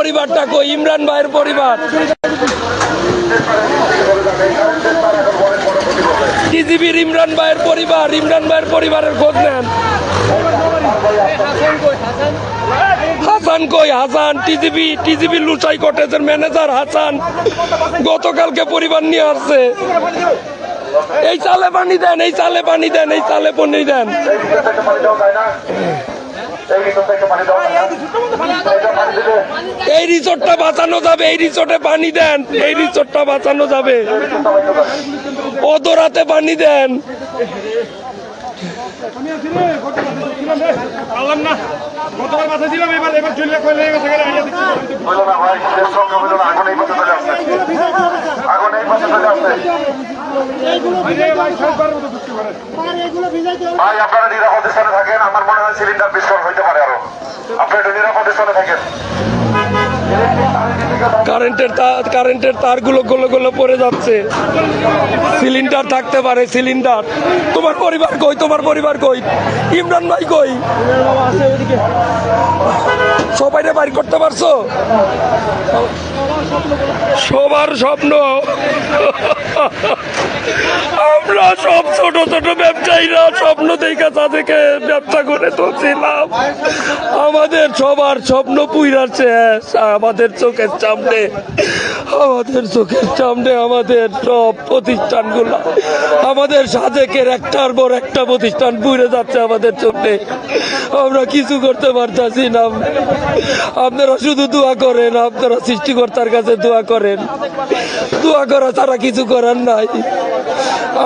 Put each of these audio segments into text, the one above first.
পরিবারটা কই? ইমরান ভাইয়ের পরিবার। টিজিবির ইমরান ভাইয়ের পরিবার, ইমরান ভাইয়ের পরিবারের খোঁজ নেন। হাসান কই? হাসান। টিজিবি টিজিবি লুচাই কটেজের ম্যানেজার হাসান। গতকালকে পরিবার নিয়ে আসছে। এই চালে পানি দেন, এই চালে পানি দেন, এই চালে পানি দেন। এই রিসোর্টটা বাঁচানো যাবে এই রিসোর্টে পানি দেন। এই রিসোর্টটা বাঁচানো যাবে। অদরাতে পানি দেন। ভাই আপনারা নিরাপদ স্থানে থাকেন। আমার মনে হয় সিলিন্ডার বিস্ফোরণ হইতে পারে আরও। আপনি একটু নিরাপদ স্থানে থাকেন। কারেন্টের তার, কারেন্টের তারগুলো গলে গলে পড়ে যাচ্ছে। সিলিন্ডার থাকতে পারে সিলিন্ডার তোমার পরিবার কই? তোমার পরিবার কই? ইমরান ভাই কই? সবাইরে বাইর করতে পারছ? সবার স্বপ্ন। আমরা সব ছোট ছোট ব্যবসায়ীরা স্বপ্ন দেখা তাদেরকে ব্যবসা করে তুলছিলাম। আমাদের সবার স্বপ্ন পুইরাছে আমাদের চোখের সামনে। আমাদের চোখের সামনে আমাদের সব প্রতিষ্ঠানগুলো, আমাদের সাজেকের একটার পর একটা প্রতিষ্ঠান পুড়ে যাচ্ছে আমাদের চোখে। আমরা কিছু করতে পারতাছি না। আপনারা শুধু দোয়া করেন, আপনারা সৃষ্টিকর্তার কাছে দোয়া করেন। দোয়া করা ছাড়া কিছু করার নাই।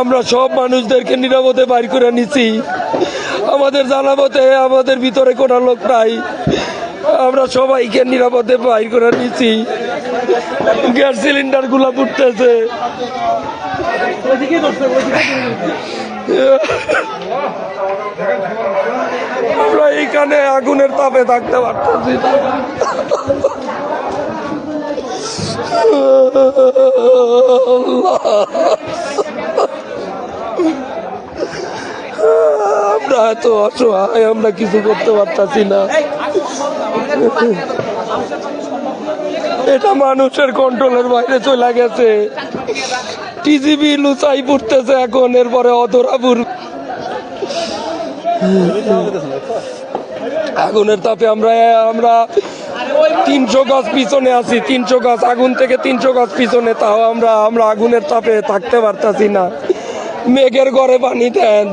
আমরা সব মানুষদেরকে নিরাপদে বাইর করে নিছি। আমাদের জানাবতে আমাদের ভিতরে কোনো লোক নাই। আমরা সবাইকে নিরাপদে বাইর করে নিছি গ্যাস সিলিন্ডারগুলা ফুটতেছে। আমরা এইখানে আগুনের তাপে থাকতে পারতেছি আমরা এত অসহায়, আমরা কিছু করতে পারতাছি না। এটা মানুষের কন্ট্রোলের বাইরে চলে গেছে। টিজিবি লুচাই পড়তেছে এখন, এরপরে অধরাপুর আগুনের তাপে আমরা আমরা তিনশো গাছ পিছনে আছি, তিনশো গাছ, আগুন থেকে তিনশো গাছ পিছনে, তাও আমরা আমরা আগুনের তাপে থাকতে পারতাছি না। মেঘের ঘরে পানি দেন।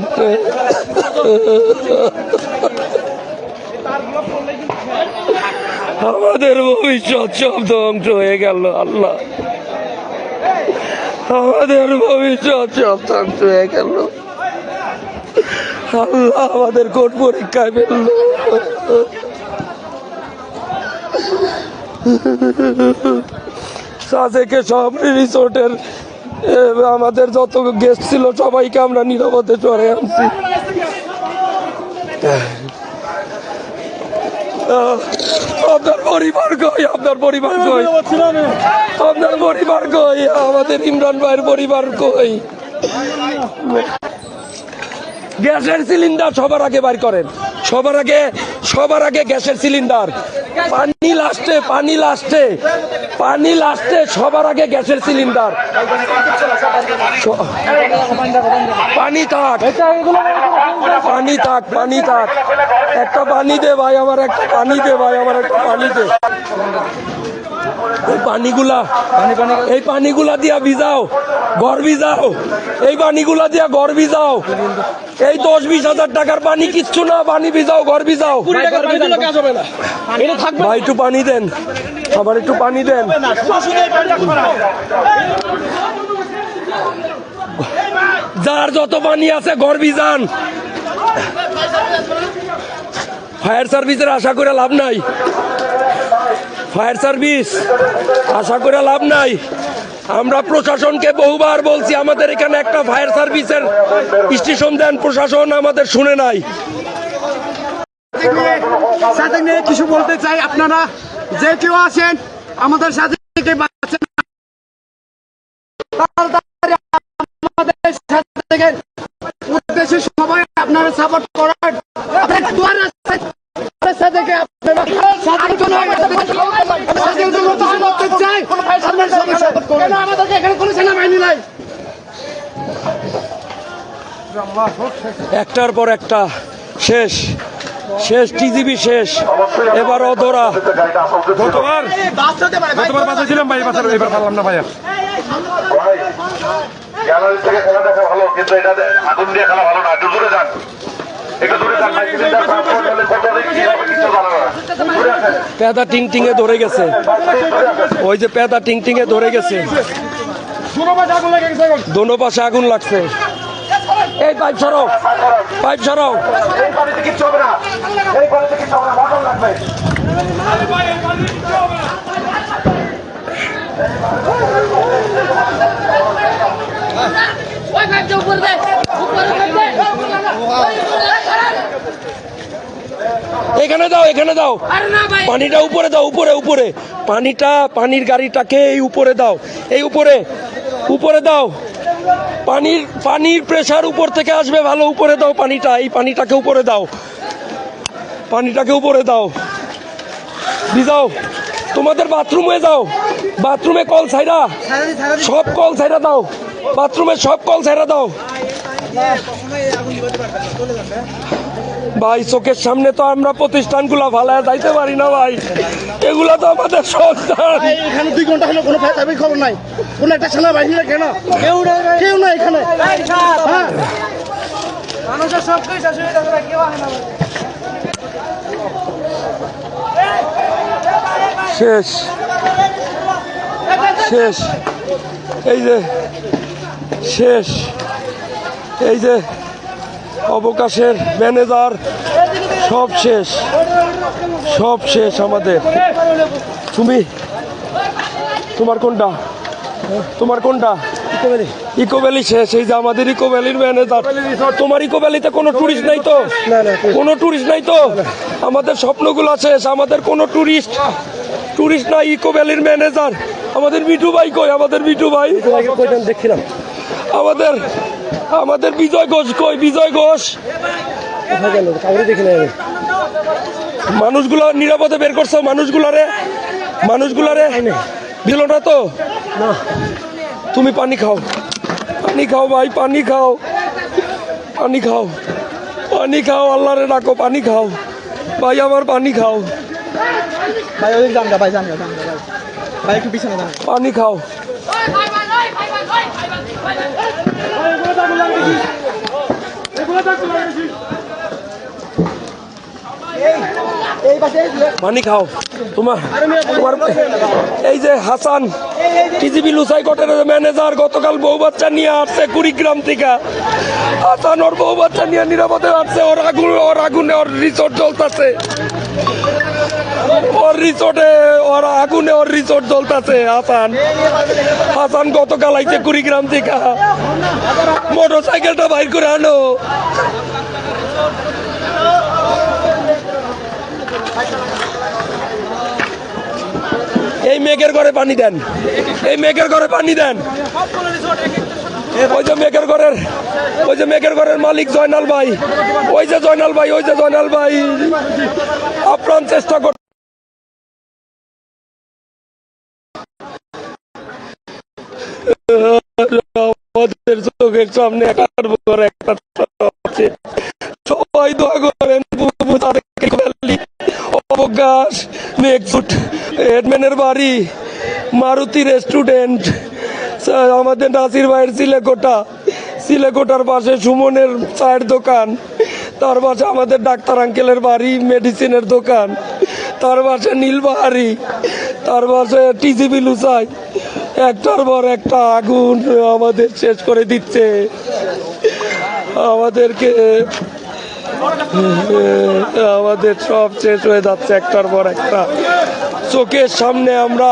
আমাদের ভবিষ্যৎ সব ধ্বংস হয়ে গেল, আল্লাহ। আমাদের ভবিষ্যৎ সব ধ্বংস হয়ে গেল। আল্লাহ আমাদের কোন পরীক্ষায় ফেলল? সাজেকে সব রিসোর্টের আমাদের যত গেস্ট ছিল, সবাইকে আমরা নিরাপদে চড়ে আনছি। আপনার পরিবার কই? আপনার পরিবার কই? আপনার পরিবার কই? আমাদের ইমরান ভাইয়ের পরিবার কই? গ্যাসের সিলিন্ডার সবার আগে বার করেন। সবার আগে সবার আগে গ্যাসের সিলিন্ডার। পানি লাস্টে পানি লাস্টে পানি লাস্টে, সবার আগে গ্যাসের সিলিন্ডার। পানি থাক। পানি থাক পানি থাক। একটা পানি দে ভাই, আমার একটা পানি দে ভাই, আমার একটা পানি দে। এই পানিগুলা এই পানিগুলা দিয়া ভিজাও ঘর ভিজাও এই পানিগুলা দিয়া ঘর ভিজাও। এই দশ বিশ হাজার টাকার পানি কিচ্ছু না পানি ভিজাও ঘর ভিজাও। ভাই একটু পানি দেন। আবার একটু পানি দেন। যার যত পানি আছে ঘর ভিজান। ফায়ার সার্ভিসের আশা করে লাভ নাই। Fire service. আশা করে লাভ নাই। আমরা প্রশাসনকে বহুবার বলছি, আমাদের এখানে একটা ফায়ার সার্ভিসের স্টেশন দেন, প্রশাসন আমাদের শুনে নাই। সাথে নিয়ে কিছু বলতে চাই আপনারা। যে কেউ আছেন, আমাদের সাথে সবাই আপনারা সাপোর্ট করার আপনার সমস্যা কেন আমাদেরকে এখানে কোনো সেনাবাহিনী নাই? একটার পর একটা শেষ শেষ টিজিবি শেষ এবার অধরা গতবার? গতবার বাসা ছিলাম ভাই বাসা এবার পারলাম না ভাইয়া। ভাই গ্যালারি থেকে খেলা দেখা ভালো কিন্তু এটা আগুন দিয়ে খেলা ভালো না একটু দূরে যান। পেদা টিং টিংয়ে ধরে গেছে। ওই যে পেদা টিং টিংয়ে ধরে গেছে। দোনো পাশে আগুন লাগছে। এই পাইপ সরাও পাইপ লাগবে। ওই কাজটা উপরে দে উপরে দে এখানে দাও এখানে দাও। পানিটা উপরে দাও উপরে উপরে। পানিটা পানির গাড়িটাকে এই উপরে দাও। এই উপরে উপরে দাও। পানির পানির প্রেশার উপর থেকে আসবে ভালো উপরে দাও পানিটা। এই পানিটাকে উপরে দাও। পানিটাকে উপরে দাও। ভিজাও তোমাদের বাথরুমে যাও। বাথরুমে কল ছাইরা। সব কল ছাইরা দাও। বাথরুমে সব কল ছাইরা দাও। ভাই চোখের সামনে তো আমরা প্রতিষ্ঠানগুলো ভালায় যাইতে পারি না ভাই। এগুলা তো আমাদের সন্তান। এখানে দুই ঘণ্টা হলো কোনো ফাইটার খবর নাই। কোনো একটা সেনাবাহিনী কেন? কেউ কেউ না এখানে। হ্যাঁ। মানুষের সব কিছু সুবিধা কেউ আসে না শেষ। শেষ। এই যে শেষ। এই যে অবকাশের ম্যানেজার সব শেষ সব শেষ আমাদের। তুমি তোমার কোনটা? তোমার কোনটা? ইকো ভ্যালি শেষ এই যে আমাদের ইকো ভ্যালির ম্যানেজার তোমার ইকো ভ্যালিতে কোনো টুরিস্ট নাই তো? কোনো টুরিস্ট নাই তো? আমাদের স্বপ্নগুলো শেষ আমাদের কোনো টুরিস্ট টুরিস্ট নাই ইকো ভ্যালির ম্যানেজার। আমাদের বিটু ভাই কই? আমাদের বিটু ভাই। দেখছিলাম? আমাদের আমাদের বিজয় ঘোষ কই বিজয় ঘোষ মানুষগুলো নিরাপদে বের করছ মানুষগুলারে মানুষগুলারে দিল না তো তুমি পানি খাও পানি খাও ভাই পানি খাও পানি খাও পানি খাও আল্লাহরে ডাকো পানি খাও ভাই আমার পানি খাও ভাই ওই জানগা ভাই জানগা জানগা ভাই ভাই একটু পিছনে দাঁড়ান পানি খাও পানি খাও তোমার এই যে হাসান টিজিবি লুসাই কোটের ম্যানেজার গতকাল বউ বাচ্চা নিয়ে আসছে কুড়িগ্রাম থেকে। হাসান ওর বউ বাচ্চা নিয়ে নিরাপদে আসছে, ওর আগুন ওর আগুনে ওর রিসোর্ট জ্বলতেছে। ওর রিসোর্টে, ওর আগুনে ওর রিসোর্ট জ্বলতেছে, হাসান। হাসান গতকাল আইছে কুড়িগ্রাম থেকে। মোটর সাইকেলটা বাইর করে আনো। এই মেঘের ঘরে পানি দেন। এই মেঘের ঘরে পানি দেন। ওই যে মেঘের ঘরের, ওই যে মেঘের ঘরের মালিক জয়নাল ভাই। ওই যে জয়নাল ভাই, ওই যে জয়নাল ভাই। আপ্রাণ চেষ্টা কর আমাদের চোখের সামনে একটা সবাই দোয়া করেন অবকাশ মেঘফুট হেডম্যানের বাড়ি, মারুতি রেস্টুরেন্ট আমাদের নাসির ভাইয়ের সিলেকোটা সিলেকোটার পাশে সুমনের চায়ের দোকান, তার পাশে আমাদের ডাক্তার আঙ্কেলের বাড়ি, মেডিসিনের দোকান, তার পাশে নীলবাহারি, তার পাশে টিজিবি লুসাই একটার পর একটা আগুন আমাদের শেষ করে দিচ্ছে। আমাদেরকে আমাদের সব শেষ হয়ে যাচ্ছে একটার পর একটা। চোখের সামনে আমরা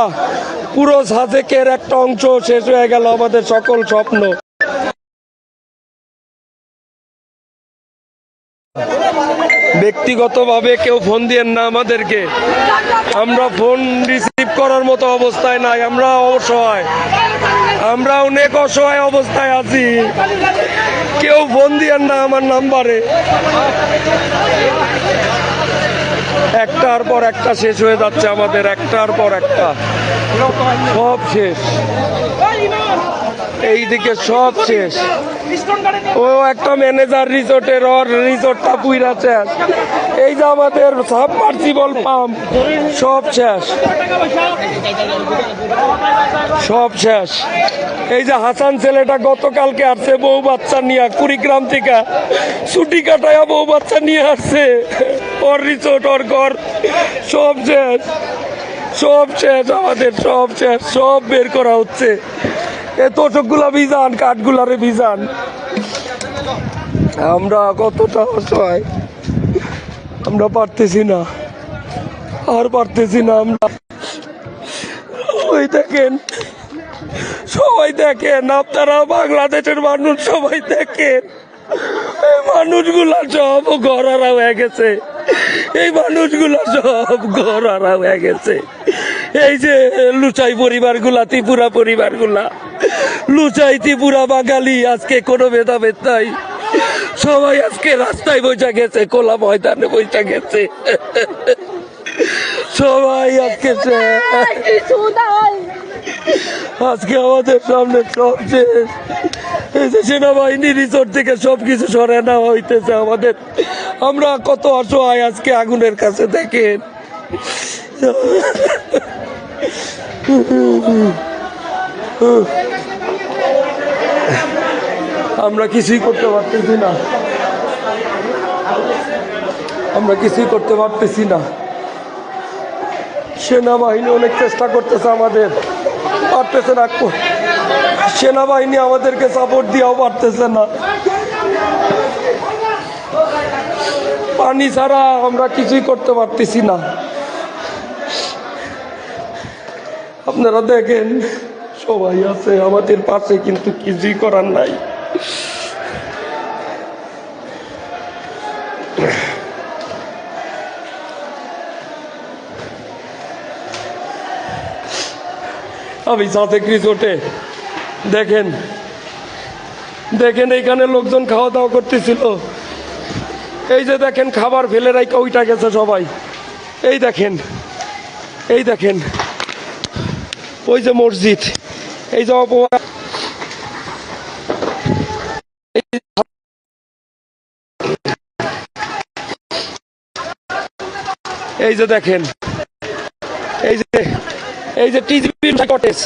পুরো সাজেকের একটা অংশ শেষ হয়ে গেল আমাদের সকল স্বপ্ন। ব্যক্তিগতভাবে কেউ ফোন দিয়েন না আমাদেরকে। আমরা ফোন রিসিভ করার মতো অবস্থায় নাই আমরা অসহায়। আমরা অনেক অসহায় অবস্থায় আছি। কেউ ফোন দিয়েন না আমার নাম্বারে। একটার পর একটা শেষ হয়ে যাচ্ছে আমাদের, একটার পর একটা। সব শেষ। এইদিকে সব শেষ। ও একটা ম্যানেজার রিসোর্টের ওর রিসোর্টটা পুইরা শেষ। এই যে আমাদের সাবমার্সিবল পাম্প সব শেষ। সব শেষ। এই যে হাসান ছেলেটা গতকালকে আসছে বউ বাচ্চা নিয়ে কুড়িগ্রাম থেকে। ছুটি কাটায় বউ বাচ্চা নিয়ে আসছে। ওর রিসোর্ট ওর ঘর, সব শেষ। সব শেষ, আমাদের সব শেষ। সব বের করা হচ্ছে। এ তোষকগুলা বিজান কাঠগুলারে বিজান আমরা কতটা অসহায়। আমরা পারতেছি না। আর পারতেছি না আমরা। ওই দেখেন, সবাই দেখেন, আপনারা বাংলাদেশের মানুষ সবাই দেখেন। এই মানুষগুলা সব ঘরারা হয়ে গেছে। এই মানুষগুলা সব ঘরারা হয়ে গেছে। এই যে লুচাই পরিবারগুলা ত্রিপুরা পরিবারগুলা। লুচাই ত্রিপুরা বাঙালি আজকে কোনো ভেদাভেদ নাই। সবাই আজকে রাস্তায় বৈশা গেছে কোলা ময়দানে বৈশা গেছে। সবাই আজকে আজকে আমাদের সামনে সব শেষ। এই যে সেনাবাহিনী রিসোর্ট থেকে সবকিছু সরে নেওয়া হইতেছে আমাদের। আমরা কত অসহায় আজকে আগুনের কাছে দেখেন। আমরা কিছুই করতে পারতেছি না। আমরা কিছুই করতে পারতেছি না। সেনাবাহিনী অনেক চেষ্টা করতেছে আমাদের। পারতেছে না। সেনাবাহিনী আমাদেরকে সাপোর্ট দিয়েও পারতেছে না। পানি ছাড়া আমরা কিছুই করতে পারতেছি না। আপনারা দেখেন, সবাই আছে আমাদের পাশে, কিন্তু কিছুই করার নাই। আমি সাথে রিসোর্টে, দেখেন দেখেন এইখানে লোকজন খাওয়া দাওয়া করতেছিল। এই যে দেখেন, খাবার ফেলে রাইকা ওইটা গেছে সবাই। এই দেখেন এই দেখেন। ওই যে মসজিদ, এই যে এই যে দেখেন, এই যে এই যে টিজিবি কটেজ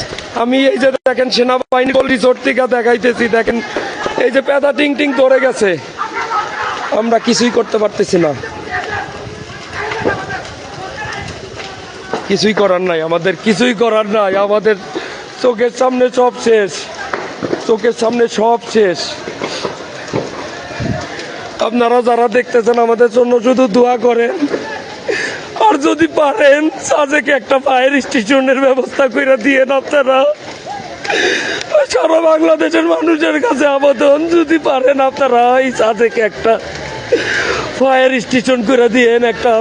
আমি এই যে দেখেন, সেনাবাহিনী রিসোর্ট থেকে দেখাইতেছি, দেখেন, এই যে পেদা টিং টিং ধরে গেছে। আমরা কিছুই করতে পারতেছি না। কিছুই করার নাই, আমাদের কিছুই করার নাই, আমাদের চোখের সামনে সব শেষ, চোখের সামনে সব শেষ। আপনারা যারা দেখতেছেন আমাদের জন্য শুধু দোয়া করেন, আর যদি পারেন, সাজেকে একটা ফায়ার স্টেশনের ব্যবস্থা করে দিয়ে আপনারা। সারা বাংলাদেশের মানুষের কাছে আবেদন, যদি পারেন আপনারা এই সাজেকে একটা ফায়ার স্টেশন করে দিয়েন একটা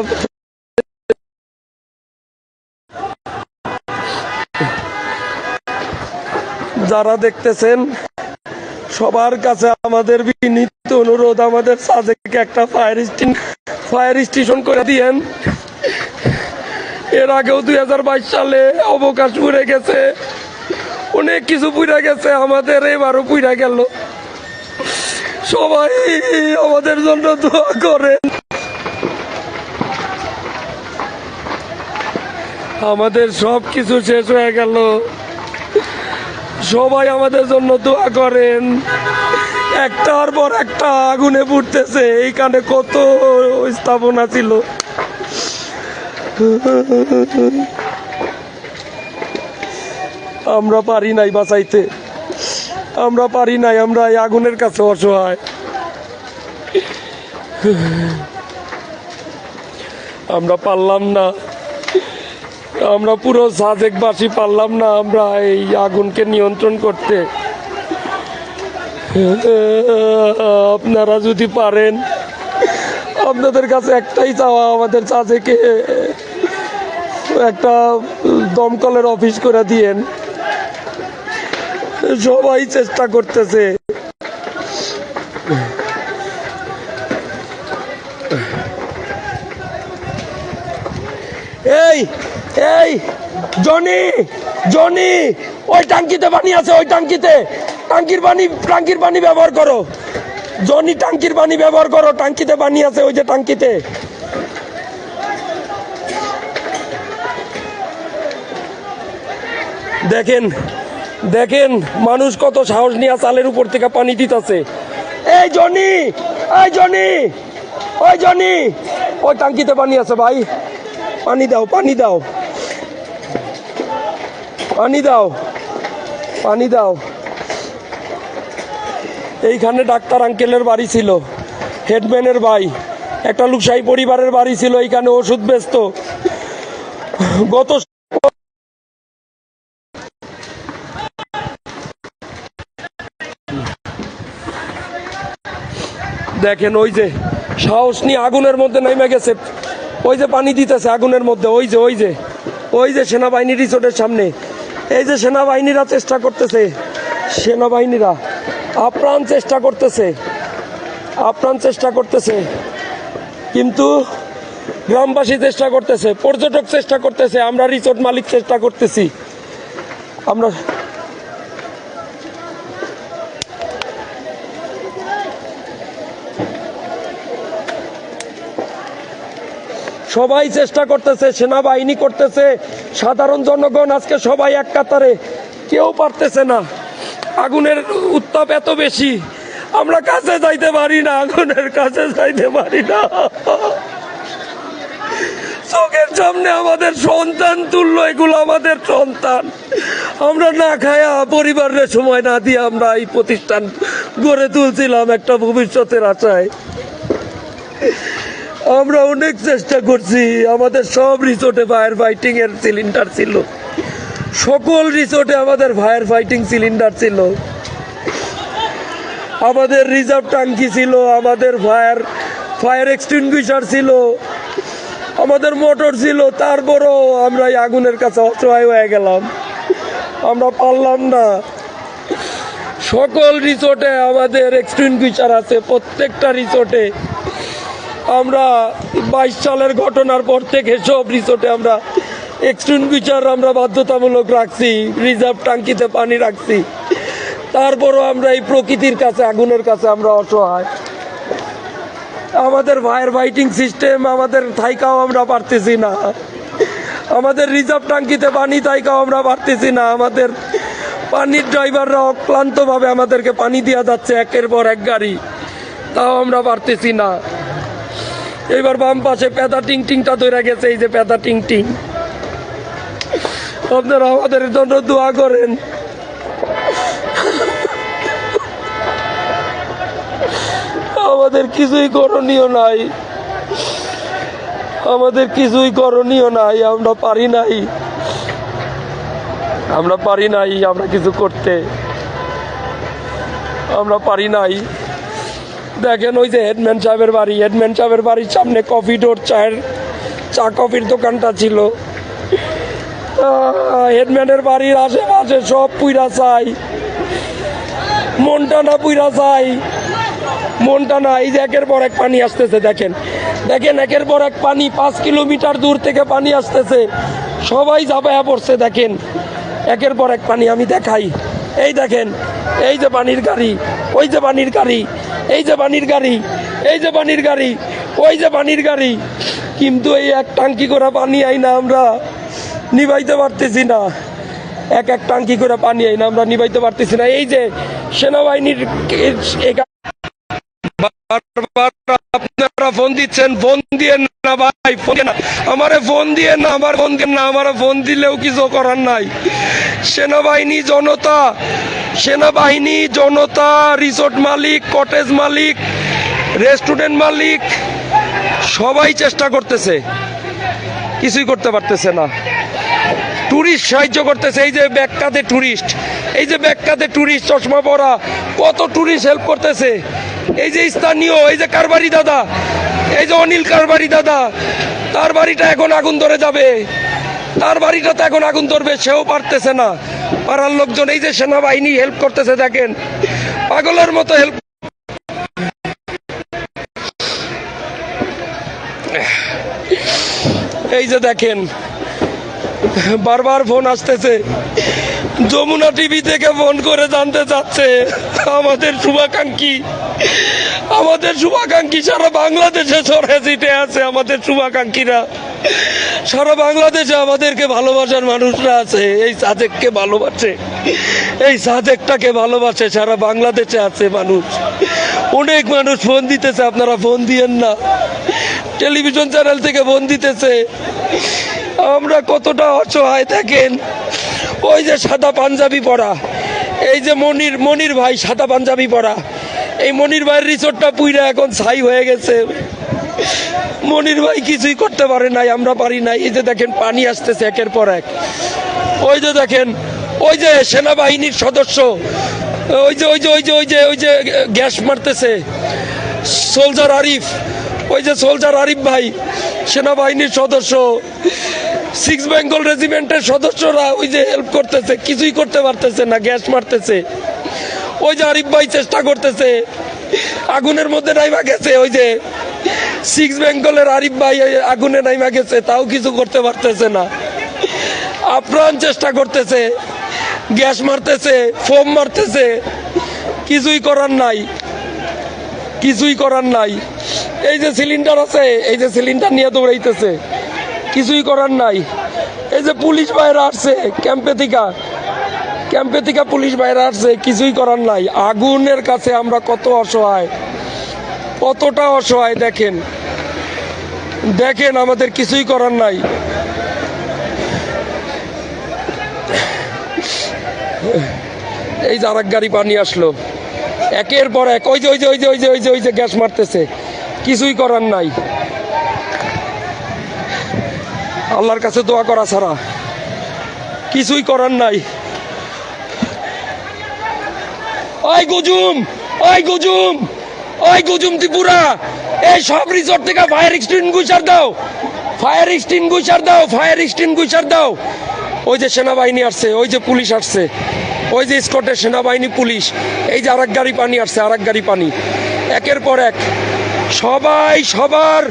যারা দেখতেছেন, সবার কাছে আমাদের বিনীত অনুরোধ, আমাদের সাজেকে একটা ফায়ার স্টেশন ফায়ার স্টেশন করে দিয়েন। এর আগেও দুই সালে অবকাশ পুড়ে গেছে। অনেক কিছু পুড়ে গেছে, আমাদের এবারও পুড়ে গেল। সবাই আমাদের জন্য দোয়া করেন। আমাদের সব কিছু শেষ হয়ে গেল। সবাই আমাদের জন্য দোয়া করেন। একটার পর একটা আগুনে পুড়তেছে এইখানে কত স্থাপনা ছিল। আমরা পারি নাই বাঁচাইতে। আমরা পারি নাই, আমরা এই আগুনের কাছে অসহায়। আমরা পারলাম না। আমরা পুরো সাজেকবাসী পারলাম না আমরা এই আগুনকে নিয়ন্ত্রণ করতে। আপনারা যদি পারেন, আপনাদের কাছে একটাই চাওয়া, আমাদের সাজেকে একটা দমকলের অফিস করে দিয়েন। সবাই চেষ্টা করতেছে। জনি জনি, ওই টাঙ্কিতে পানি আছে, ওই টাঙ্কিতে টাঙ্কির পানি টাঙ্কির পানি ব্যবহার করো। জনি টাঙ্কির পানি ব্যবহার করো টাঙ্কিতে পানি আছে ওই যে টাঙ্কিতে দেখেন দেখেন, মানুষ কত সাহস নিয়ে চালের উপর থেকে পানি দিতেছে। এই জনি এই জনি ওই জনি, ওই টাঙ্কিতে পানি আছে ভাই। পানি দাও পানি দাও। পানি দাও পানি দাও। এইখানে ডাক্তার আঙ্কেলের বাড়ি ছিল, হেডম্যানের ভাই, একটা লুকসাই পরিবারের বাড়ি ছিল, এইখানে ওষুধ ব্যস্ত গত দেখেন ওই যে, সাহস নিয়ে আগুনের মধ্যে নেমে গেছে। ওই যে পানি দিতেছে আগুনের মধ্যে, ওই যে ওই যে ওই যে সেনাবাহিনী রিসোর্টের সামনে। এই যে সেনাবাহিনীরা চেষ্টা করতেছে, সেনাবাহিনীরা আপ্রাণ চেষ্টা করতেছে, আপ্রাণ চেষ্টা করতেছে, কিন্তু গ্রামবাসী চেষ্টা করতেছে, পর্যটক চেষ্টা করতেছে, আমরা রিসোর্ট মালিক চেষ্টা করতেছি। আমরা সবাই চেষ্টা করতেছে, সেনাবাহিনী করতেছে, সাধারণ জনগণ আজকে সবাই এক কাতারে। কেউ পারতেছে না। আগুনের উত্তাপ এত বেশি, আমরা কাছে যাইতে পারি না, আগুনের কাছে যাইতে পারি না। চোখের সামনে আমাদের সন্তান তুললো এগুলো আমাদের সন্তান। আমরা না খায়া পরিবারের সময় না দিয়ে আমরা এই প্রতিষ্ঠান গড়ে তুলছিলাম একটা ভবিষ্যতের আশায়। আমরা অনেক চেষ্টা করছি। আমাদের সব রিসোর্টে ফায়ার ফাইটিং এর সিলিন্ডার ছিল। সকল রিসোর্টে আমাদের ফায়ার ফাইটিং সিলিন্ডার ছিল। আমাদের রিজার্ভ ট্যাঙ্কি ছিল, আমাদের ফায়ার ফায়ার এক্সটিংগুইশার ছিল, আমাদের মোটর ছিল, তারপরও আমরা এই আগুনের কাছে অসহায় হয়ে গেলাম। আমরা পারলাম না। সকল রিসোর্টে আমাদের এক্সটিংগুইশার আছে, প্রত্যেকটা রিসোর্টে আমরা বাইশ সালের ঘটনার পর থেকে সব রিসোর্টে আমরা এক্সটিংগুইশার আমরা বাধ্যতামূলক রাখছি রিজার্ভ টাঙ্কিতে পানি রাখছি। তারপরও আমরা এই প্রকৃতির কাছে, আগুনের কাছে আমরা অসহায়। আমাদের ফায়ার ফাইটিং সিস্টেম আমাদের থাইকাও আমরা পারতেছি না। আমাদের রিজার্ভ টাঙ্কিতে পানি, থাইকাও আমরা পারতেছি না। আমাদের পানির ড্রাইভাররা অক্লান্তভাবে আমাদেরকে পানি দেওয়া যাচ্ছে, একের পর এক গাড়ি। তাও আমরা পারতেছি না। এবার বাম পাশে পেদা টিং টিংটা ধরে গেছে, এই যে পেদা টিং টিং। আপনারা আমাদের জন্য দোয়া করেন। আমাদের কিছুই করণীয় নাই। আমাদের কিছুই করণীয় নাই, আমরা পারি নাই। আমরা পারি নাই আমরা কিছু করতে। আমরা পারি নাই। দেখেন ওই যে হেডম্যান সাহেবের বাড়ি, হেডম্যান সাহেবের বাড়ির সামনে কফি ডোর চায়ের, চা কফির দোকানটা ছিল। হেডম্যানের বাড়ির আশেপাশে সব পুইরা চাই। মনটানা পুইরা চাই। মনটানা এই যে একের পর এক পানি আসতেছে, দেখেন। দেখেন একের পর এক পানি, পাঁচ কিলোমিটার দূর থেকে পানি আসতেছে। সবাই জাবায়া পড়ছে, দেখেন। একের পর এক পানি আমি দেখাই। এই দেখেন, এই যে পানির গাড়ি, ওই যে পানির গাড়ি। এই যে পানির গাড়ি, এই যে পানির গাড়ি, ওই যে পানির গাড়ি। কিন্তু এই এক টাঙ্কি করে পানি আই না আমরা, নিভাইতে পারতেছি না। এক এক টাঙ্কি করে পানি আই না আমরা, নিভাইতে পারতেছি না। এই যে সেনাবাহিনীর আপনারা ফোন দিচ্ছেন, ফোন দিয়ে না ভাই, ফোন না। আমারে ফোন দিয়ে না, আমার ফোন দিয়ে না, আমার ফোন দিলেও কিছু করার নাই। সেনাবাহিনী, জনতা সেনাবাহিনী, জনতা রিসোর্ট মালিক কটেজ মালিক রেস্টুরেন্ট মালিক, সবাই চেষ্টা করতেছে। কিছুই করতে পারতেছে না। টুরিস্ট সাহায্য করতেছে। এই যে ব্যাগকাতে টুরিস্ট এই যে ব্যাগকাতে টুরিস্ট চশমা পরা, কত টুরিস্ট হেল্প করতেছে। এই যে স্থানীয়, এই যে কারবারি দাদা, এই যে অনিল কারবারি দাদা, তার বাড়িটা এখন আগুন ধরে যাবে। তার বাড়িটা তো এখন আগুন ধরবে, সেও পারতেছে না। পাড়ার লোকজন এই যে সেনাবাহিনী হেল্প করতেছে দেখেন। পাগলের মতো হেল্প এই যে দেখেন, বারবার ফোন আসতেছে। যমুনা টিভি থেকে ফোন করে জানতে চাচ্ছে, আমাদের শুভাকাঙ্ক্ষী। আমাদের শুভাকাঙ্ক্ষী সারা বাংলাদেশে সরে জিতে আছে আমাদের শুভাকাঙ্ক্ষীরা। সারা বাংলাদেশে আমাদেরকে ভালোবাসার মানুষরা আছে। এই সাজেককে ভালোবাসে। এই সাজেকটাকে ভালোবাসে, সারা বাংলাদেশে আছে মানুষ। অনেক মানুষ ফোন দিতেছে, আপনারা ফোন দিয়েন না। টেলিভিশন চ্যানেল থেকে ফোন দিতেছে। আমরা কতটা অসহায় থাকেন ওই যে সাদা পাঞ্জাবি পরা। এই যে মনির মনির ভাই সাদা পাঞ্জাবি পরা। এই মনির ভাইয়ের রিসোর্টটা পুইরা এখন ছাই হয়ে গেছে। মনির ভাই কিছুই করতে পারে নাই, আমরা পারি নাই। এই যে দেখেন, পানি আসতেছে একের পর এক। ওই যে দেখেন, ওই যে সেনাবাহিনীর সদস্য, ওই যে ওই যে ওই যে ওই যে ওই যে গ্যাস মারতেছে, সোলজার আরিফ, ওই যে সোলজার আরিফ ভাই, সেনাবাহিনীর সদস্য, সিক্স বেঙ্গল রেজিমেন্টের সদস্যরা ওই যে হেল্প করতেছে, কিছুই করতে পারতেছে না, গ্যাস মারতেছে। ওই যে আরিফ ভাই চেষ্টা করতেছে, আগুনের মধ্যে নাইমা গেছে, ওই যে সিক্স বেঙ্গলের আরিফ ভাই আগুনে নাইমা গেছে, তাও কিছু করতে পারতেছে না। আপ্রাণ চেষ্টা করতেছে, গ্যাস মারতেছে, ফোম মারতেছে, কিছুই করার নাই। কিছুই করার নাই। এই যে সিলিন্ডার আছে, এই যে সিলিন্ডার নিয়ে দৌড়াইতেছে, কিছুই করার নাই। এই যে পুলিশ বাইরে আসছে, ক্যাম্পে থেকে, ক্যাম্পে পুলিশ বাইরে আসছে, কিছুই করার নাই। আগুনের কাছে আমরা কত অসহায়। কতটা অসহায় দেখেন। দেখেন, আমাদের কিছুই করার নাই। এই যে আরেক গাড়ি পানি আসলো। একের পর এক, ওই যে ওই যে ওই যে ওই যে ওই যে ওই যে গ্যাস মারতেছে। কিছুই করার নাই। আল্লাহর কাছে দোয়া করা ছাড়া কিছুই করার নাই। ওই গুজুম ওই গুজুম। ওই গুজুম ত্রিপুরা, এই সব রিসোর্ট থেকে ফায়ার এক্সটিংগুইশার দাও। ফায়ার এক্সটিংগুইশার দাও ফায়ার এক্সটিংগুইশার দাও। ওই যে সেনাবাহিনী আসছে, ওই যে পুলিশ আসছে, ওই যে স্কটের সেনাবাহিনী পুলিশ, এই যে আরেক গাড়ি পানি আসছে, আরেক গাড়ি পানি। একের পর এক, সবাই সবার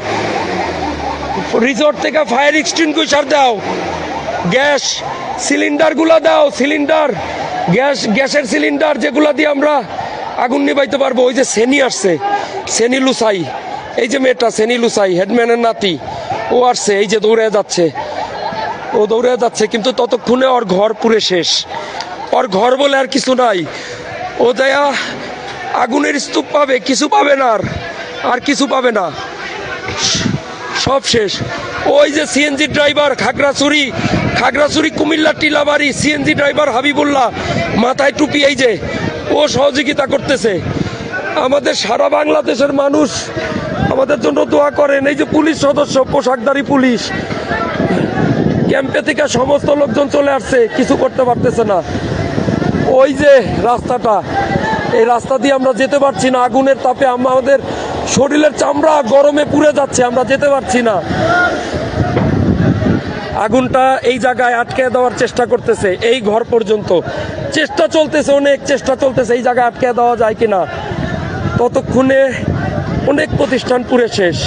রিসোর্ট থেকে ফায়ার এক্সটিংগুইশার দাও। গ্যাস সিলিন্ডারগুলো দাও সিলিন্ডার গ্যাস, গ্যাসের সিলিন্ডার যেগুলো দিয়ে আমরা আগুন নিবাইতে পারব। ওই যে সেনি আসছে, সেনি লুসাই। এই যে মেয়েটা, সেনি লুসাই, হেডম্যানের নাতি, ও আসছে, এই যে দৌড়ে যাচ্ছে। ও দৌড়ে যাচ্ছে, কিন্তু ততক্ষণে ওর ঘর পুরে শেষ। ওর ঘর বলে আর কিছু নাই। ও দেয়া আগুনের স্তূপ পাবে, কিছু পাবে না আর আর কিছু পাবে না। সব শেষ। ওই যে CNG driver Khagrachari Khagrachari, Comilla, Tilabari CNG driver Habibullah, মাথায় টুপি, এই যে ও সহযোগিতা করতেছে। আমাদের সারা বাংলাদেশের মানুষ আমাদের জন্য দোয়া করেন, এই যে পুলিশ সদস্য পোশাকধারী পুলিশ। ক্যাম্পে থেকে সমস্ত লোকজন চলে আসছে, কিছু করতে পারতেছে না। ওই যে রাস্তাটা, এই রাস্তা দিয়ে আমরা যেতে পারছি না। আগুনের তাপে আমাদের শরীরের চামড়া গরমে পুড়ে যাচ্ছে, আমরা যেতে পারছি না। আগুনটা এই জায়গায় আটকে দেওয়ার চেষ্টা করতেছে, এই ঘর পর্যন্ত। চেষ্টা চলতেছে, অনেক চেষ্টা চলতেছে, এই জায়গায় আটকে দেওয়া যায় কিনা? ততক্ষণে অনেক প্রতিষ্ঠান পুরে শেষ।